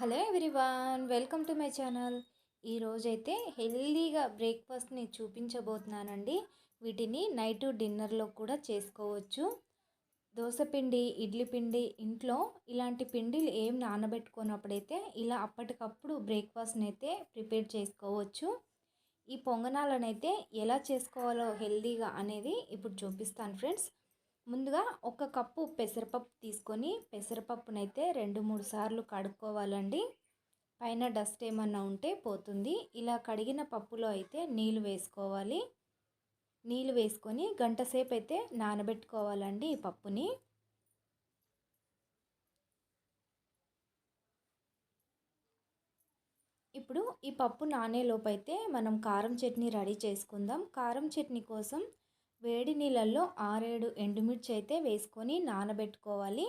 Hello everyone welcome to my channel. ఈరోజైతే హెల్దీగా బ్రేక్ఫాస్ట్ని చూపించబోతున్నానండి. వీటిని నైట్ డిన్నర్లో కూడా చేసుకోవచ్చు. దోశపిండి ఇడ్లీ పిండి ఇంట్లో ఇలాంటి పిండిలు ఏం నానబెట్టుకున్నప్పుడైతే ఇలా అప్పటికప్పుడు బ్రేక్ఫాస్ట్ని అయితే ప్రిపేర్ చేసుకోవచ్చు. ఈ పొంగనాలనైతే ఎలా చేసుకోవాలో హెల్దీగా అనేది ఇప్పుడు చూపిస్తాను ఫ్రెండ్స్. ముందుగా ఒక కప్పు పెసరపప్పు తీసుకొని పెసరపప్పునైతే రెండు మూడు సార్లు కడుక్కోవాలండి. పైన డస్ట్ ఏమన్నా ఉంటే పోతుంది. ఇలా కడిగిన పప్పులో అయితే నీళ్ళు వేసుకోవాలి. నీళ్ళు వేసుకొని గంట సేపు అయితే నానబెట్టుకోవాలండి ఈ పప్పుని. ఇప్పుడు ఈ పప్పు నానేలోపు అయితే మనం కారం చట్నీ రెడీ చేసుకుందాం. కారం చట్నీ కోసం వేడి నీళ్ళల్లో ఆరేడు ఎండుమిర్చి అయితే వేసుకొని నానబెట్టుకోవాలి.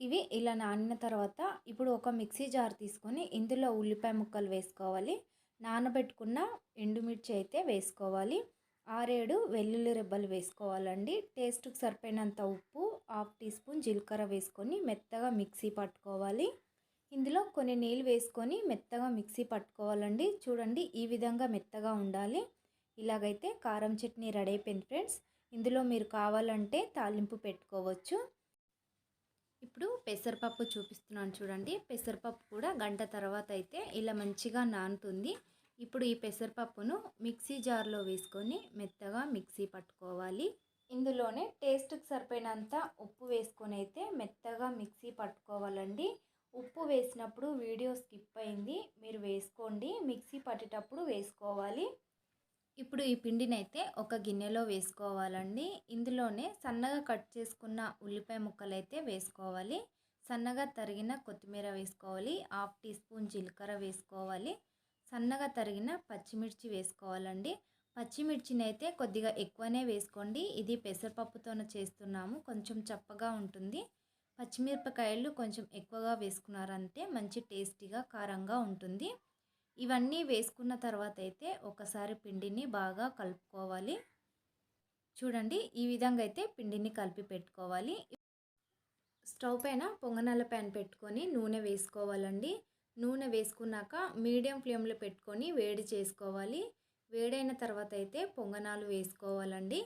ఇవి ఇలా నానిన తర్వాత ఇప్పుడు ఒక మిక్సీ జార్ తీసుకొని ఇందులో ఉల్లిపాయ ముక్కలు వేసుకోవాలి. నానబెట్టుకున్న ఎండుమిర్చి అయితే వేసుకోవాలి. ఆరేడు వెల్లుల్లి రెబ్బలు వేసుకోవాలండి. టేస్ట్కి సరిపోయినంత ఉప్పు హాఫ్ టీ స్పూన్ జీలకర్ర వేసుకొని మెత్తగా మిక్సీ పట్టుకోవాలి. ఇందులో కొన్ని నీళ్ళు వేసుకొని మెత్తగా మిక్సీ పట్టుకోవాలండి. చూడండి ఈ విధంగా మెత్తగా ఉండాలి. ఇలాగైతే కారం చట్నీ రెడీ అయిపోయింది ఫ్రెండ్స్. ఇందులో మీరు కావాలంటే తాలింపు పెట్టుకోవచ్చు. ఇప్పుడు పెసరపప్పు చూపిస్తున్నాను చూడండి. పెసరపప్పు కూడా గంట తర్వాత అయితే ఇలా మంచిగా నానుతుంది. ఇప్పుడు ఈ పెసరపప్పును మిక్సీ జార్లో వేసుకొని మెత్తగా మిక్సీ పట్టుకోవాలి. ఇందులోనే టేస్ట్కి సరిపోయినంత ఉప్పు వేసుకొని అయితే మెత్తగా మిక్సీ పట్టుకోవాలండి. ఉప్పు వేసినప్పుడు వీడియో స్కిప్ అయింది. మీరు వేసుకోండి. మిక్సీ పట్టేటప్పుడు వేసుకోవాలి. ఇప్పుడు ఈ పిండిని అయితే ఒక గిన్నెలో వేసుకోవాలండి. ఇందులోనే సన్నగా కట్ చేసుకున్న ఉల్లిపాయ ముక్కలు అయితే వేసుకోవాలి. సన్నగా తరిగిన కొత్తిమీర వేసుకోవాలి. హాఫ్ టీ స్పూన్ జీలకర్ర వేసుకోవాలి. సన్నగా తరిగిన పచ్చిమిర్చి వేసుకోవాలండి. పచ్చిమిర్చిని అయితే కొద్దిగా ఎక్కువనే వేసుకోండి. ఇది పెసరపప్పుతోనే చేస్తున్నాము. కొంచెం చప్పగా ఉంటుంది. పచ్చిమిరపకాయలు కొంచెం ఎక్కువగా వేసుకున్నారంటే మంచి టేస్టీగా కారంగా ఉంటుంది. ఇవన్నీ వేసుకున్న తర్వాత అయితే ఒకసారి పిండిని బాగా కలుపుకోవాలి. చూడండి ఈ విధంగా అయితే పిండిని కలిపి పెట్టుకోవాలి. స్టవ్ పైన పొంగనాల ప్యాన్ పెట్టుకొని నూనె వేసుకోవాలండి. నూనె వేసుకున్నాక మీడియం ఫ్లేమ్లో పెట్టుకొని వేడి చేసుకోవాలి. వేడైన తర్వాత అయితే పొంగనాలు వేసుకోవాలండి.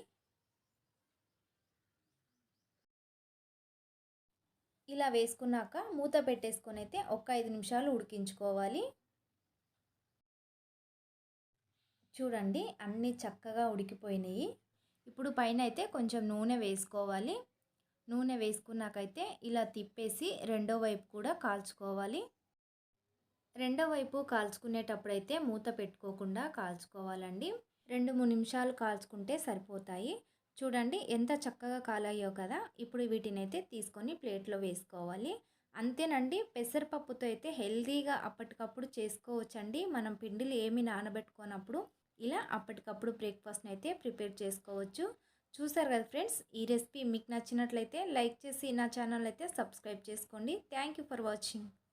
ఇలా వేసుకున్నాక మూత పెట్టేసుకొని అయితే ఒక ఐదు నిమిషాలు ఉడికించుకోవాలి. చూడండి అన్నీ చక్కగా ఉడికిపోయినాయి. ఇప్పుడు పైన అయితే కొంచెం నూనె వేసుకోవాలి. నూనె వేసుకున్నాకైతే ఇలా తిప్పేసి రెండో వైపు కూడా కాల్చుకోవాలి. రెండో వైపు కాల్చుకునేటప్పుడైతే మూత పెట్టుకోకుండా కాల్చుకోవాలండి. రెండు మూడు నిమిషాలు కాల్చుకుంటే సరిపోతాయి. చూడండి ఎంత చక్కగా కాలయ్యో కదా. ఇప్పుడు వీటిని అయితే తీసుకొని ప్లేట్లో వేసుకోవాలి. అంతేనండి పెసరపప్పుతో అయితే హెల్తీగా అప్పటికప్పుడు చేసుకోవచ్చండి. మనం పిండిలు ఏమి నానబెట్టుకున్నప్పుడు ఇలా అప్పటికప్పుడు బ్రేక్ఫాస్ట్ని అయితే ప్రిపేర్ చేసుకోవచ్చు. చూసారు కదా ఫ్రెండ్స్ ఈ రెసిపీ మీకు నచ్చినట్లయితే లైక్ చేసి నా ఛానల్ అయితే సబ్స్క్రైబ్ చేసుకోండి. Thank for watching.